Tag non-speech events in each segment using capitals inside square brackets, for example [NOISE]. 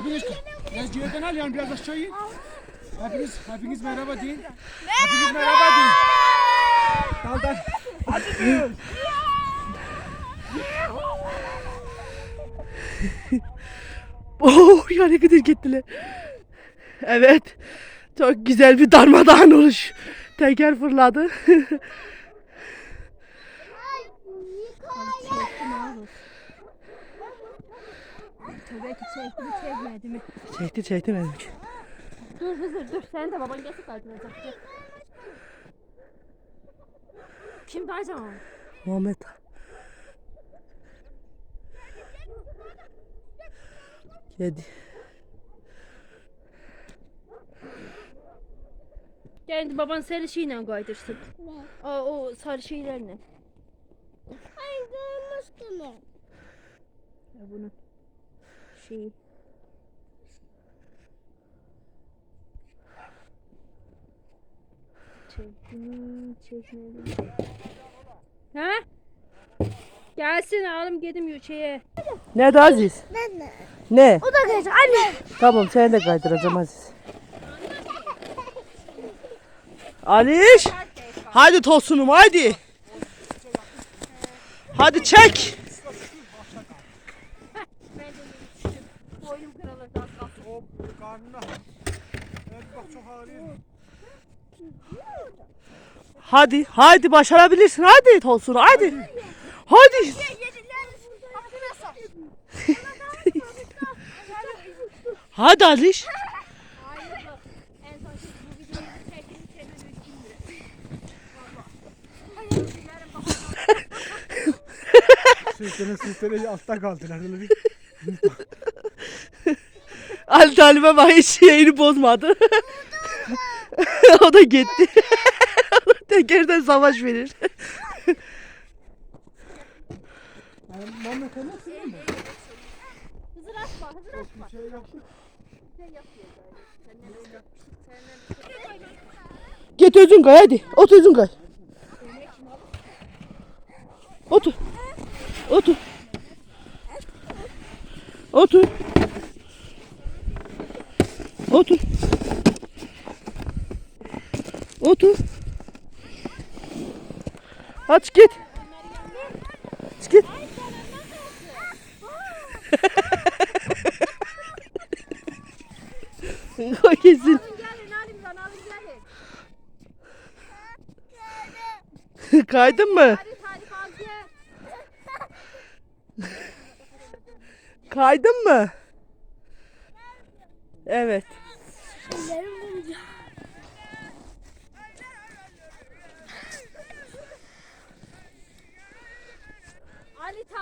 Hepiniz biraz geriden al yani biraz aşağı in. Hepiniz, hepiniz merhaba deyin. Hepiniz merhaba deyin. Dal dal. Hadi diyoruz. Oh ya ne kadar gittiler. Evet. Çok güzel bir darmadağın oluş. Teker fırladı. [LAUGHS] Belki çekti mi çekmedi mi? çekti çekti benim. Dur Hızır dur. Sen de baban gelsin kaldıracak. Dur. Kim dayacağım? Muhammed. Kedi. Geldi baban sarı şeyle kaydırsın. O, o sarı şeylerle. Ay görmüştüm. Ya bunu. Şey. Çekti mi? Çekmedi mi? Ha? Gelsin oğlum gidim şeye. Ne de Aziz? Ben de. Ne? O da gelecek anne. Tamam seni de kaydıracağım Aziz. Aliş. Hadi tosunum hadi. Hadi çek. Karnına. Evet bak çok ağrıyor. Hadi hadi başarabilirsin hadi tosun hadi. Hadi. Hadi Aliş. En son siz bu videoyu çektiğiniz çekmediğiniz kim Sırtını sırtını altta kaldılar. Öyle bir. Ali Talib'e hiç şeyini bozmadı. [LAUGHS] o da gitti. [LAUGHS] Tekerden savaş verir. Şey [LAUGHS] yaptık. Git özün kay hadi. Ot özün kay. Otur. Otur. Otur. Otur. Otur. Aç git. Aç git. [LAUGHS] o kesin. Kaydın mı? Kaydın mı? Evet.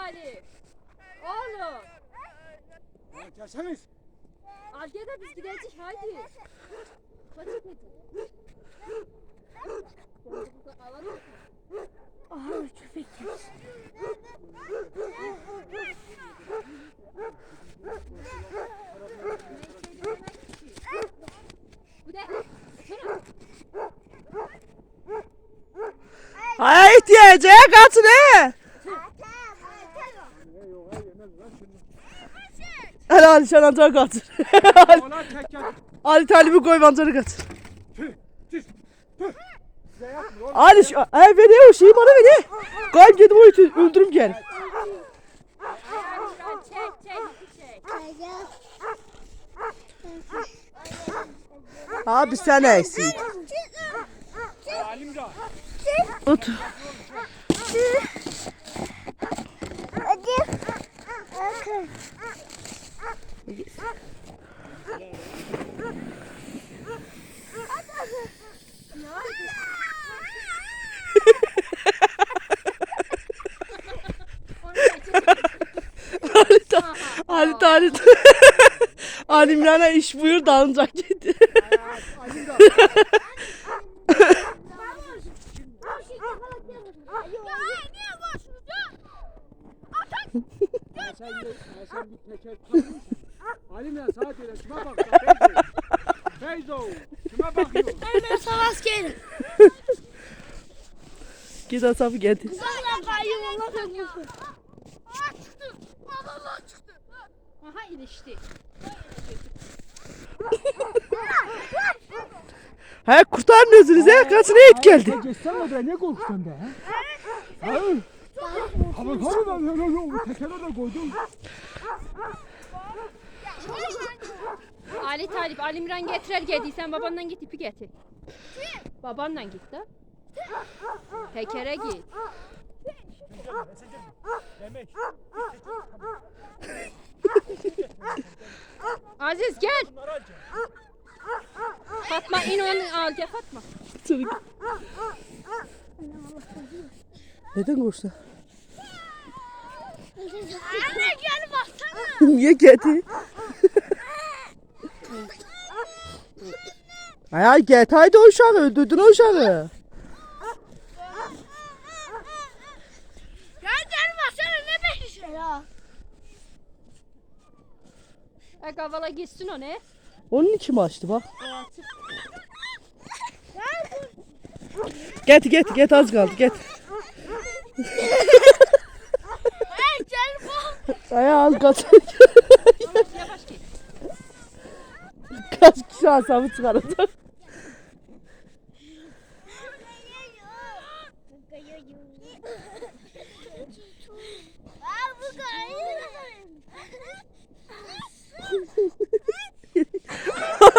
Ali Talip. Oğlum. Evet, Gelseniz. Al gel de biz gideceğiz haydi. Kaçı kedi. Alalım. Aha köpek yemiş. Bu ne? Şuna. Ay ihtiyacı katı ne? Hadi Ali sen antara katır. Ona tek gel. Ali Talib'i koy antara katır. Ali şu, ay beni o şeyi bana beni. Kayıp dedim o için öldürüm gel. Abi sen eksik. Otur. Hadi. Bakın. Ali Ta- Ali Ali Ali İmran'a iş buyur da alınacak gitti. Alimra. Ya sen, de- ya sen bir teker tanıyorsun. Alimra sağa döne. Kime bak? Feyzo. Feyzo. Kime bakıyorsun? Ben savaş gelin. Git asabı korusun. Aha ilişti. He kurtarmıyorsunuz he. Kaçına et geldi. Sen geçsen de ne korkuyorsun da ha? Hayır. Ama tabii ben öyle öyle tekere de koydum. Ali Talip, Ali İmran getirer gedi. Sen babandan git ipi getir. Babanla git de. Tekere git. Aziz gel. Fatma in onu al gel Fatma. Çocuk. Neden korktu? Anne gel baksana. [LAUGHS] Niye geldi? Ay ay get haydi o uşağı öldürdün o uşağı. Gel gel baksana ne bekliyorsun? Ya. E kavala gitsin o ne? Onun için açtı bak. Get get get az kaldı get. Hey gel bak. Ay az kaç. Kaç kişi asabı çıkaracak. Aa, bu kayıyor.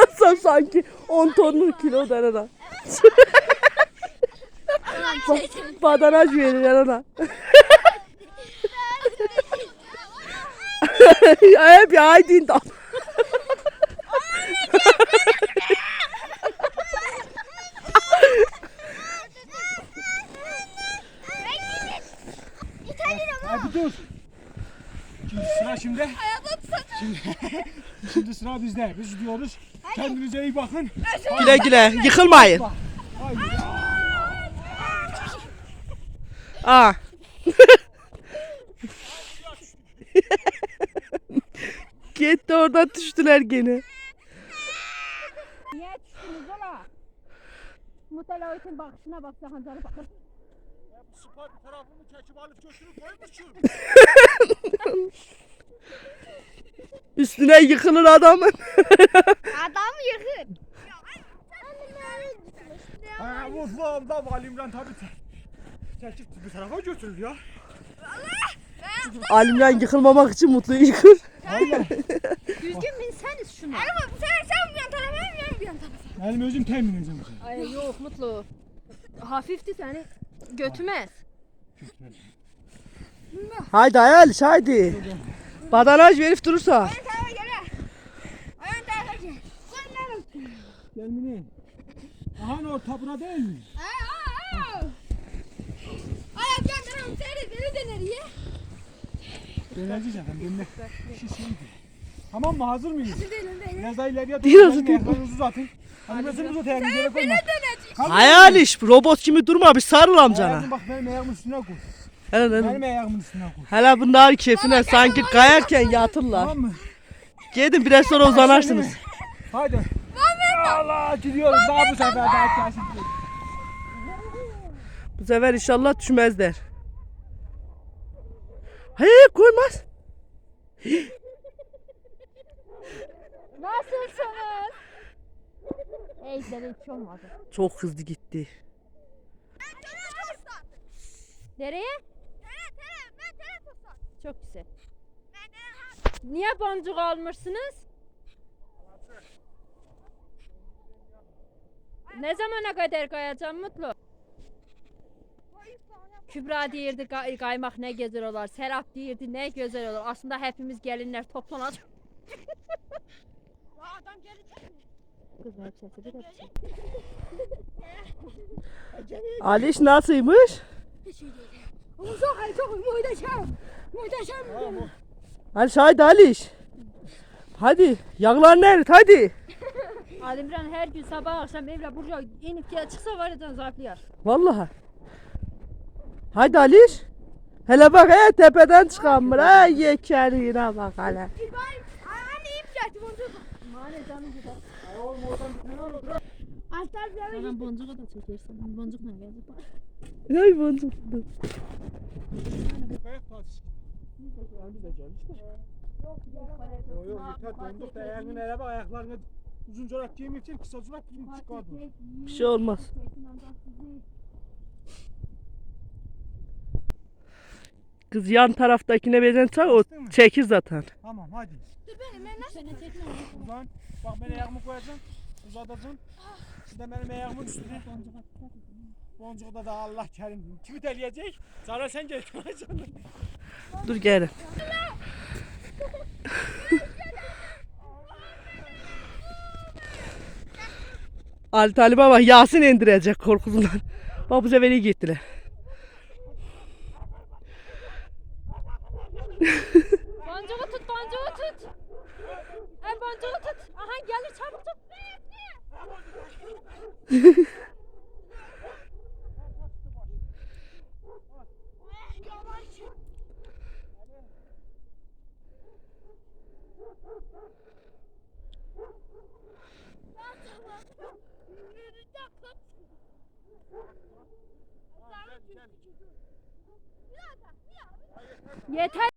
Asam sanki 10 tonluk kilo der ona. Ba- [LAUGHS] Badanaj verir ona. Ay [LAUGHS] bir aydın da. [LAUGHS] Hadi dur. Şimdi sıra şimdi. Şimdi, [LAUGHS] şimdi sıra bizde. Biz diyoruz. Kendinize iyi bakın. Güle güle yıkılmayın. Aa. [LAUGHS] Gitti oradan düştüler gene. Niye düştünüz ola? Mutala Oyt'un bakışına bak Hanzar'a bakın. Spor tarafımı çekip alıp götürüp koymuşum. [LAUGHS] Üstüne yıkılır adamın. Adam yıkın. Ha, mutfağımda valimden tabii te- çekip bir tarafa götürür ya. Alimden yıkılmamak için mutlu yıkır. Vallahi. Düzgün binseniz şuna. Bu sefer sen bir yan tarafa ben bir yan tarafa. Benim özüm temin edeceğim. Ay yok Mutlu. Hafifti seni götümez. Haydi hayal haydi. Badanaj verip durursa. Gelmini. Aha ne o tapına değil mi? Ayak yan tarafa seyret beni de nereye? Döneceğiz efendim dönmek. Şu şeydi. Tamam mı hazır mıyız? Biraz daha ileriye Biraz doğru. değil. Ayaklarınızı uzatın. Hadi mesela uzatayım. Yere koyma. Hayal iş robot gibi durma bir sarıl amcana. Ayağını bak benim ayağımın üstüne koy. Hele hele. Benim ayağımın üstüne koy. Hele bunlar keyfine sanki kayarken yatırlar. Tamam mı? Gidin biraz sonra uzanarsınız. Hadi. Allah gidiyoruz daha bu sefer daha kesin. Bu sefer inşallah düşmezler. Hayır koymaz. Nasılsınız? Ejder hiç olmadı. Çok hızlı gitti. Nereye? Çok güzel. Niye boncuk almışsınız? Ne zamana kadar kayacağım Mutlu? Kübra deyirdi "Qay- kaymak ne güzel olar. Serap deyirdi ne güzel olur. Aslında hepimiz gelinler toplanacak. Kız ne hepsi bir hepsi. Aliş nasılmış? Çok çok muhteşem. Muhteşem. Aliş. Hadi yağlar nerede hadi. Alimran her gün sabah akşam evle buraya inip gel çıksa var ya zayıflayar. Vallahi. Haydi Aliş. Hele bak he tepeden çıkan mı? Ha yekerine bak hele. İbrahim. Anne ip getir boncuk. Mane canım gider. Altar bir yere Sana boncuğu da çekersin. Boncukla gelecek bak. Ay boncuk. Kayak partisi. Biz de geldik de. Yok yok yeter döndük de ayağını ele bak ayaklarını Uzun çorap giymeyeceksin, kısa çorap giyin çıkardım. Bir şey olmaz. Kız yan taraftakine benzer o çekir zaten. Tamam hadi. Dur ben nasıl? Uzan. Bak ben ayağımı koyacağım. Uzatacaksın. Siz de benim ayağımın üstüne. Boncuğu da Allah kerim. Kimi teleyecek? Sonra sen gel. [LAUGHS] Dur gelin. Ali Talib'e bak Yasin indirecek korkusundan. Bak bu sefer iyi gittiler. Boncuğu tut, boncuğu tut. Ay boncuğu tut. Aha gelir çabuk tut. Yeter